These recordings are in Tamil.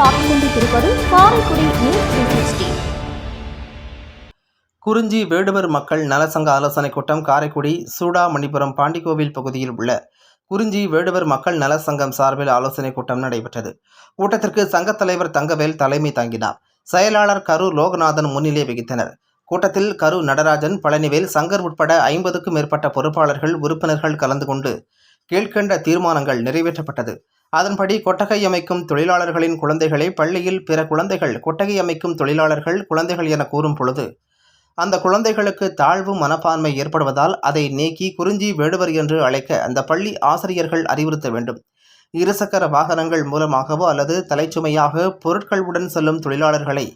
கொண்டிருப்பது காரைக்குடி நியூஸ் த்ரீ குறிஞ்சி வேடுவர் மக்கள் நலசங்க ஆலோசனைக் கூட்டம் காரைக்குடி சூடாமணிபுரம் பாண்டிக்கோவில் பகுதியில் உள்ள குறிஞ்சி வேடுவர் மக்கள் நலசங்கம் சார்பில் ஆலோசனைக் கூட்டம் நடைபெற்றது. கூட்டத்திற்கு சங்கத் தலைவர் தங்கவேல் தலைமை தாங்கினார். செயலாளர் கரு லோகநாதன் முன்னிலை வகித்தனர். கூட்டத்தில் கரு நடராஜன் பழனிவேல் சங்கர் உட்பட ஐம்பதுக்கும் மேற்பட்ட பொறுப்பாளர்கள் உறுப்பினர்கள் கலந்து கொண்டு கீழ்கண்ட தீர்மானங்கள் நிறைவேற்றப்பட்டது. அதன்படி கொட்டகை அமைக்கும் தொழிலாளர்களின் குழந்தைகளை பள்ளியில் பிற குழந்தைகள் கொட்டகை அமைக்கும் தொழிலாளர்கள் குழந்தைகள் என கூறும் பொழுது அந்த குழந்தைகளுக்கு தாழ்வு மனப்பான்மை ஏற்படுவதால் அதை நீக்கி குறிஞ்சி வேடுவர் என்று அழைக்க அந்த பள்ளி ஆசிரியர்கள் அறிவுறுத்த வேண்டும். இருசக்கர வாகனங்கள் மூலமாகவோ அல்லது தலைச்சுமையாக பொருட்களுடன் செல்லும் தொழிலாளர்களை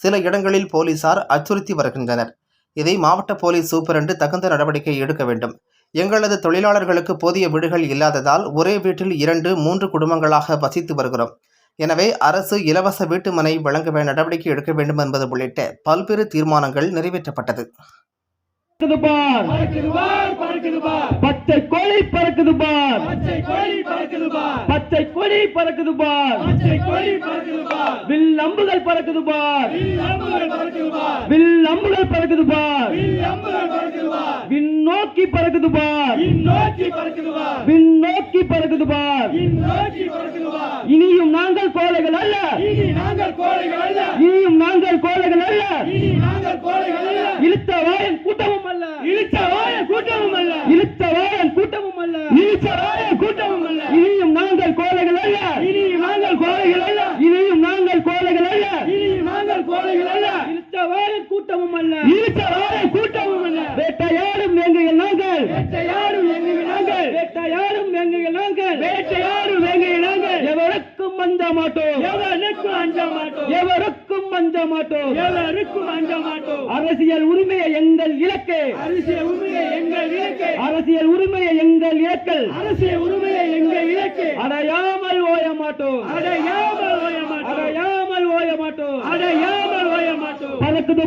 சில இடங்களில் போலீசார் அச்சுறுத்தி வருகின்றனர். இதை மாவட்ட போலீஸ் சூப்பரண்டு தகுந்த நடவடிக்கை எடுக்க வேண்டும். எங்களது தொழிலாளர்களுக்கு போதிய வீடுகள் இல்லாததால் ஒரே வீட்டில் இரண்டு மூன்று குடும்பங்களாக வசித்து வருகிறோம். எனவே அரசு இலவச வீட்டுமனை வழங்க வே- நடவடிக்கை எடுக்க வேண்டும் என்பது உள்ளிட்ட பல்வேறு தீர்மானங்கள் நிறைவேற்றப்பட்டது. பறக்குது பார் பறக்குது பார் பறக்குது பார் பச்சை கோழி பறக்குது பார் பச்சை கோழி பறக்குது பார் பச்சை கொடி பறக்குது பார் பச்சை கோழி பறக்குது பார் வில் அம்புகள் பறக்குது பார் வில் அம்புகள் பறக்குது பார் வில் அம்புகள் பறக்குது பார் வில் அம்புகள் பறக்குது பார் விண் நோக்கி பறக்குது பார் இந்நோக்கி பறக்குது பார் விண் நோக்கி பறக்குது பார் இந்நோக்கி பறக்குது பார் இனியும் நாங்கள் கோழைகள் அல்ல. இனி நாங்கள் கோழைகள் அல்ல. இனியும் நாங்கள் கோழைகள் அல்ல. இனி நாங்கள் கோழைகள் அல்ல. இழுத்த வாயன் கூட்டமும் அல்ல. இழுத்த வாய கூட்டமும் அல்ல. இழுத்த வாயன் கூட்டமும் அல்ல. இழுத்த வாய கூட்டமும் அல்ல. இனியும் நாங்கள் கோழைகள் அல்ல. இனி நாங்கள் கோழைகள் அல்ல. இனியும் நாங்கள் கோழைகள் அல்ல. இனி நாங்கள் கோழைகள் அல்ல. இழுத்த வாயன் கூட்டமும் அல்ல. வேட்டையாடும் எங்கள் நாங்கள் வேட்டையாடும் எங்கள் நாங்கள் எவருக்கும் அஞ்ச மாட்டோம் எவனுக்கும் அஞ்ச மாட்டோம் எவருக்கும் அஞ்ச மாட்டோம் எவருக்கும் அஞ்ச மாட்டோம் அரசியல் உரிமையை எங்கள் இலக்கு. அரசியல் உரிமையை எங்கள் இலக்கு. அரசியல் உரிமையை எங்கள் இலக்கு. அரசியல் உரிமையை எங்கள் இலக்கு. அடையாமல் ஓய மாட்டோம் அடையாமல் ஓய மாட்டோம் அடையாமல் ஓய மாட்டோம் அடையாமல் ஓய மாட்டோம் பறக்குது